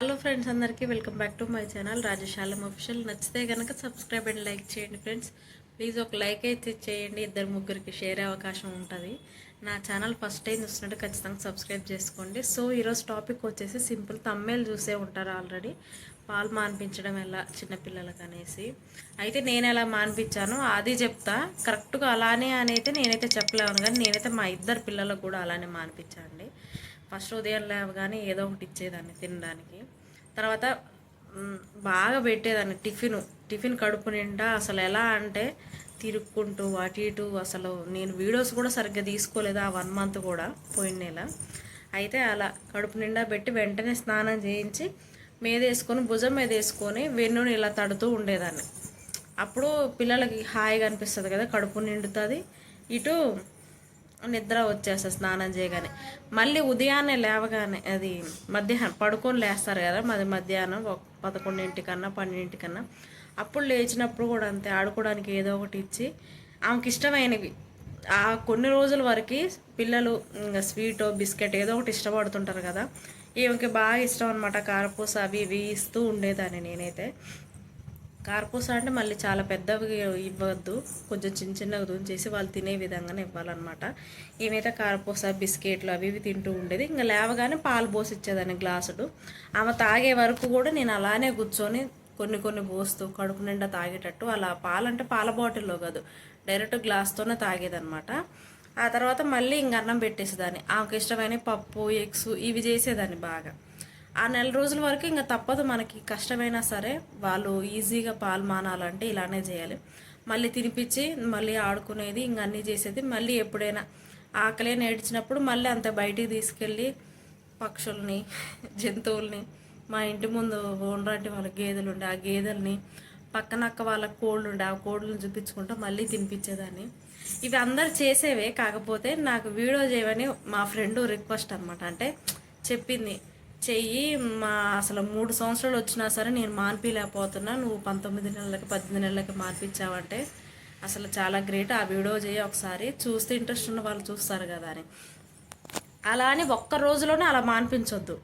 Hello friends అందరికీ welcome back to my channel Rajashalam official నచ్చితే కనుక సబ్స్క్రైబ్ అండ్ లైక్ చేయండి ఫ్రెండ్స్ ప్లీజ్ ఒక లైక్ అయితే చేయండి ఇద్దరు ముగ్గురికి షేర్ అవకాశం ఉంటుంది. నా ఛానల్ ఫస్ట్ టైం చూసినట్టు ఖచ్చితంగా సబ్స్క్రైబ్ చేసుకోండి. సో ఈరోజు టాపిక్ వచ్చేసి సింపుల్ తమ్మేలు చూసే ఉంటారు ఆల్రెడీ పాలు మాన్పించడం ఎలా చిన్నపిల్లలకు అనేసి. అయితే నేను ఎలా మాన్పించాను అది చెప్తా. కరెక్ట్గా అలానే అని అయితే నేనైతే చెప్పలేను కానీ నేనైతే మా ఇద్దరు పిల్లలకు కూడా అలానే మాన్పించాను ఫస్ట్ ఉదయం లేవగానే ఏదో ఒకటి ఇచ్చేదాన్ని తినడానికి. తర్వాత బాగా పెట్టేదాన్ని టిఫిన్. టిఫిన్ కడుపు నిండా అసలు ఎలా అంటే తిరుక్కుంటూ అటు ఇటు అసలు నేను వీడియోస్ కూడా సరిగ్గా తీసుకోలేదు ఆ వన్ మంత్ కూడా పోయిన నెల. అయితే అలా కడుపు నిండా పెట్టి వెంటనే స్నానం చేయించి మీద వేసుకొని భుజం మీద వేసుకొని వెన్నుని ఇలా తడుతూ ఉండేదాన్ని. అప్పుడు పిల్లలకి హాయిగా అనిపిస్తుంది కదా కడుపు నిండుతుంది. ఇటు నిద్ర వచ్చేస్తా స్నానం చేయగానే. మళ్ళీ ఉదయాన్నే లేవగానే అది మధ్యాహ్నం పడుకొని లేస్తారు కదా మరి మధ్యాహ్నం ఒక పదకొండింటికన్నా పన్నెండింటికన్నా. అప్పుడు లేచినప్పుడు కూడా అంతే ఆడుకోవడానికి ఏదో ఒకటి ఇచ్చి ఆమెకి ఇష్టమైనవి. ఆ కొన్ని రోజుల వరకు పిల్లలు ఇంకా స్వీట్ బిస్కెట్ ఏదో ఒకటి ఇష్టపడుతుంటారు కదా. ఈమెకి బాగా ఇష్టం అనమాట కారపూస అవి ఇవి ఇస్తూ ఉండేదాన్ని నేనైతే. కార్పూస అంటే మళ్ళీ చాలా పెద్దవి ఇవ్వద్దు. కొంచెం చిన్న చిన్నగా దుంచేసి వాళ్ళు తినే విధంగానే ఇవ్వాలన్నమాట. ఏమైతే కారపూస బిస్కెట్లు అవి ఇవి తింటూ ఉండేది. ఇంకా లేవగానే పాలు పోసి ఇచ్చేదాన్ని గ్లాసుడు. ఆమె తాగే వరకు కూడా నేను అలానే కూర్చొని కొన్ని కొన్ని పోస్తూ కడుపు నిండా తాగేటట్టు అలా పాలంటే పాల బాటిల్లో కాదు. డైరెక్ట్ గ్లాస్తోనే తాగేదన్నమాట. ఆ తర్వాత మళ్ళీ ఇంక అన్నం పెట్టేసేదాన్ని. ఆమెకు ఇష్టమైన పప్పు ఎగ్స్ ఇవి చేసేదాన్ని బాగా. ఆ నెల రోజుల వరకు ఇంకా తప్పదు మనకి కష్టమైనా సరే వాళ్ళు ఈజీగా పాలు మానాలంటే ఇలానే చేయాలి. మళ్ళీ తినిపించి మళ్ళీ ఆడుకునేది ఇంక అన్నీ చేసేది మళ్ళీ ఎప్పుడైనా ఆకలే నేడ్చినప్పుడు మళ్ళీ అంత బయటికి తీసుకెళ్ళి పక్షుల్ని జంతువుల్ని మా ఇంటి ముందు ఓనరాంటి వాళ్ళ గేదెలు ఉండే ఆ గేదెల్ని పక్కనక్క వాళ్ళ కోళ్ళు ఉండే ఆ కోళ్ళని చూపించుకుంటూ మళ్ళీ తినిపించేదాన్ని. ఇవి అందరు చేసేవే కాకపోతే నాకు వీడియో చేయమని మా ఫ్రెండ్ రిక్వెస్ట్ అనమాట అంటే చెప్పింది చెయ్యి మా అసలు మూడు సంవత్సరాలు వచ్చినా సరే నేను మాన్పిలేకపోతున్నా. నువ్వు పంతొమ్మిది నెలలకి పద్దెనిమిది నెలలకి మార్పించావంటే అసలు చాలా గ్రేట్. ఆ వీడియో చేయి ఒకసారి. చూస్తే ఇంట్రెస్ట్ ఉన్న వాళ్ళు చూస్తారు కదా అని. అలా అని ఒక్క రోజులోనే అలా మాన్పించొద్దు.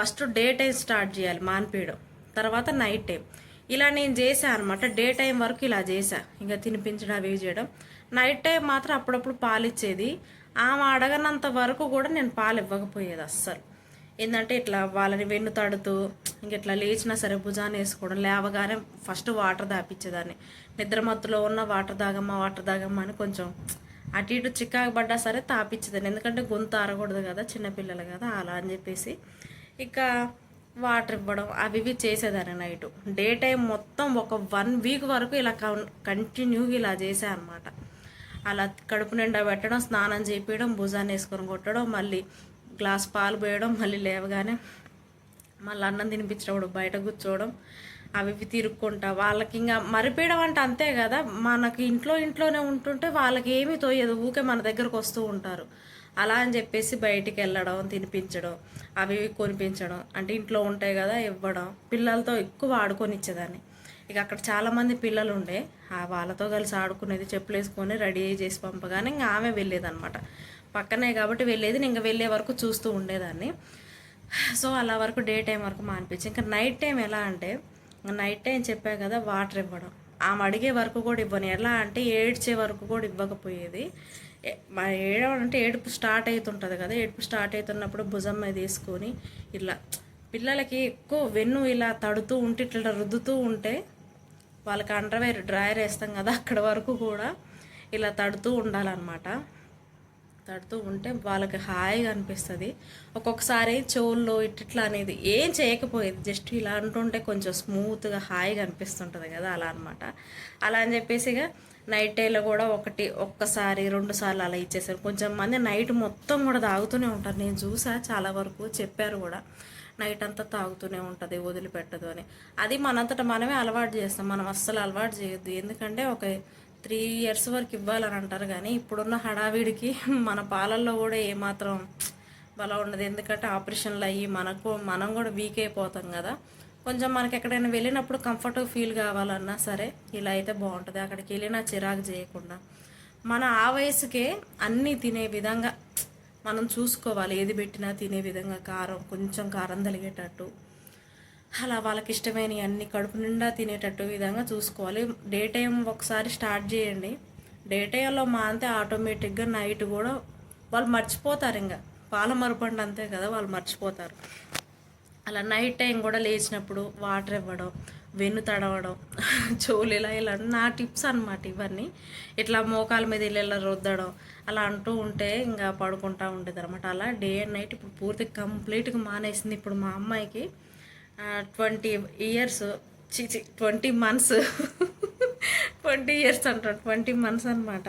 ఫస్ట్ డే టైం స్టార్ట్ చేయాలి మాన్పేయడం. తర్వాత నైట్ టైం. ఇలా నేను చేశాను అనమాట డే టైం వరకు ఇలా చేశా. ఇంకా తినిపించడం అవి చేయడం. నైట్ టైం మాత్రం అప్పుడప్పుడు పాలు ఇచ్చేది ఆమె అడగనంత వరకు కూడా నేను పాలు ఇవ్వకపోయేది అస్సలు. ఏంటంటే ఇట్లా వాళ్ళని వెన్ను తడుతూ ఇంక ఇట్లా లేచినా సరే భుజాన్ని వేసుకోవడం లేవగానే ఫస్ట్ వాటర్ దాపించేదాన్ని నిద్ర మత్తులో ఉన్న వాటర్ దాగమ్మా వాటర్ దాగమ్మా అని కొంచెం అటు ఇటు చిక్కాకు పడ్డా సరే తాపించేదాన్ని ఎందుకంటే గొంతు ఆరకూడదు కదా చిన్నపిల్లలు కదా అలా అని చెప్పేసి. ఇక వాటర్ ఇవ్వడం అవి ఇవి చేసేదాన్ని నైట్. డే టైం మొత్తం ఒక వన్ వీక్ వరకు ఇలా కంటిన్యూగా ఇలా చేసా అనమాట అలా కడుపు నిండా పెట్టడం స్నానం చేపించడం భుజాన్ని వేసుకొని కొట్టడం మళ్ళీ గ్లాస్ పాలు పోయడం మళ్ళీ లేవగానే మళ్ళీ అన్నం తినిపించడం బయట కూర్చోవడం అవి ఇవి తిరుక్కుంటా. వాళ్ళకి ఇంకా మరిపేయడం అంటే అంతే కదా. మనకి ఇంట్లో ఇంట్లోనే ఉంటుంటే వాళ్ళకి ఏమీ తోయదు. ఊకే మన దగ్గరకు వస్తూ ఉంటారు. అలా అని చెప్పేసి బయటికి వెళ్ళడం తినిపించడం అవి ఇవి కొనిపించడం. అంటే ఇంట్లో ఉంటాయి కదా ఇవ్వడం. పిల్లలతో ఎక్కువ ఆడుకొని ఇచ్చేదాన్ని. ఇక అక్కడ చాలామంది పిల్లలు ఉండే ఆ వాళ్ళతో కలిసి ఆడుకునేది చెప్పులు వేసుకొని రెడీ చేసి పంపగానే ఇంకా ఆమె వెళ్ళేదనమాట పక్కనే కాబట్టి వెళ్ళేది నేను ఇంకా వెళ్ళే వరకు చూస్తూ ఉండేదాన్ని. సో అలా వరకు డే టైం వరకు మానిపించి ఇంకా నైట్ టైం ఎలా అంటే నైట్ టైం చెప్పా కదా వాటర్ ఇవ్వడం. ఆమె అడిగే వరకు కూడా ఇవ్వను. ఎలా అంటే ఏడ్చే వరకు కూడా ఇవ్వకపోయేది. ఏ- ఏడవడం అంటే ఏడుపు స్టార్ట్ అవుతుంటుంది కదా ఏడుపు స్టార్ట్ అవుతున్నప్పుడు భుజం మీద తీసుకొని ఇలా పిల్లలకి ఎక్కువ వెన్ను ఇలా తడుతూ ఉంటే ఇట్లా రుద్దుతూ ఉంటే వాళ్ళకి అండర్వేర్ డ్రాయర్ వేస్తాం కదా అక్కడ వరకు కూడా ఇలా తడుతూ ఉండాలన్నమాట. తడుతూ ఉంటే వాళ్ళకి హాయిగా అనిపిస్తుంది. ఒక్కొక్కసారి చెవుల్లో ఇట్లా అనేది ఏం చేయకపోయేది జస్ట్ ఇలా అంటుంటే కొంచెం స్మూత్గా హాయిగా అనిపిస్తుంటుంది కదా అలా అనమాట అలా అని చెప్పేసి ఇక నైట్ కూడా ఒకటి ఒక్కసారి రెండు సార్లు అలా ఇచ్చేసారు. కొంచెం మంది నైట్ మొత్తం కూడా తాగుతూనే ఉంటారు. నేను చూసా చాలా వరకు చెప్పారు కూడా. నైట్ అంతా తాగుతూనే ఉంటుంది వదిలిపెట్టదు అని. అది మనంతట మనమే అలవాటు చేస్తాం. మనం అస్సలు అలవాటు చేయొద్దు. ఎందుకంటే ఒక త్రీ ఇయర్స్ వరకు ఇవ్వాలని అంటారు కానీ ఇప్పుడున్న హడావిడికి మన పాలల్లో కూడా ఏమాత్రం బలం ఉండదు. ఎందుకంటే ఆపరేషన్లు అయ్యి మనకు మనం కూడా వీక్ అయిపోతాం కదా. కొంచెం మనకి ఎక్కడైనా వెళ్ళినప్పుడు కంఫర్ట్ ఫీల్ కావాలన్నా సరే ఇలా అయితే బాగుంటుంది. అక్కడికి వెళ్ళినా చిరాకు చేయకుండా. మన ఆ వయసుకే అన్నీ తినే విధంగా మనం చూసుకోవాలి ఏది పెట్టినా తినే విధంగా కారం కొంచెం కారం తలిగేటట్టు. అలా వాళ్ళకి ఇష్టమైనవి అన్ని కడుపు నిండా తినేటట్టు విధంగా చూసుకోవాలి. డే టైం ఒకసారి స్టార్ట్ చేయండి. డే టైంలో మా అంతే ఆటోమేటిక్గా నైట్ కూడా వాళ్ళు మర్చిపోతారు ఇంకా. పాల మరపండి అంతే కదా వాళ్ళు మర్చిపోతారు. అలా నైట్ టైం కూడా లేచినప్పుడు వాటర్ ఇవ్వడం వెన్ను తడవడం చెవులు ఇలా ఇలా నా టిప్స్ అనమాట ఇవన్నీ. ఇట్లా మోకాల మీద ఇలా రుద్దడం అలా అంటూ ఉంటే ఇంకా పడుకుంటా ఉండేది అనమాట అలా డే అండ్ నైట్ ఇప్పుడు పూర్తి కంప్లీట్గా మానేసింది ఇప్పుడు మా అమ్మాయికి. ట్వంటీ ఇయర్స్ చిచి ట్వంటీ మంత్స్. ట్వంటీ ఇయర్స్ అంటారు ట్వంటీ మంత్స్ అనమాట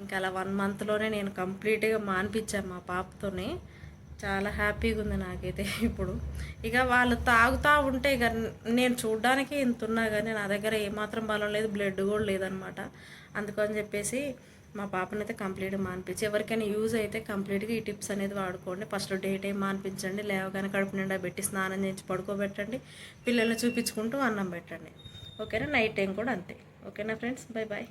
ఇంకా అలా వన్ మంత్లోనే నేను కంప్లీట్గా మానిపించాను మా పాపతోనే. చాలా హ్యాపీగా ఉంది నాకైతే ఇప్పుడు. ఇక వాళ్ళు తాగుతూ ఉంటే ఇక నేను చూడ్డానికి ఇంత ఉన్నా కానీ నా దగ్గర ఏమాత్రం బలం లేదు బ్లడ్ కూడా లేదనమాట. అందుకని చెప్పేసి మా పాపనైతే కంప్లీట్గా మానిపించి ఎవరికైనా యూజ్ అయితే కంప్లీట్గా ఈ టిప్స్ అనేది వాడుకోండి. ఫస్ట్ డే టైం మానిపించండి లేవగానే కడుపు నిండా పెట్టి స్నానం చేసి పడుకోబెట్టండి పిల్లల్ని చూపించుకుంటూ అన్నం పెట్టండి. ఓకేనా? నైట్ టైం కూడా అంతే. ఓకేనా ఫ్రెండ్స్? Bye bye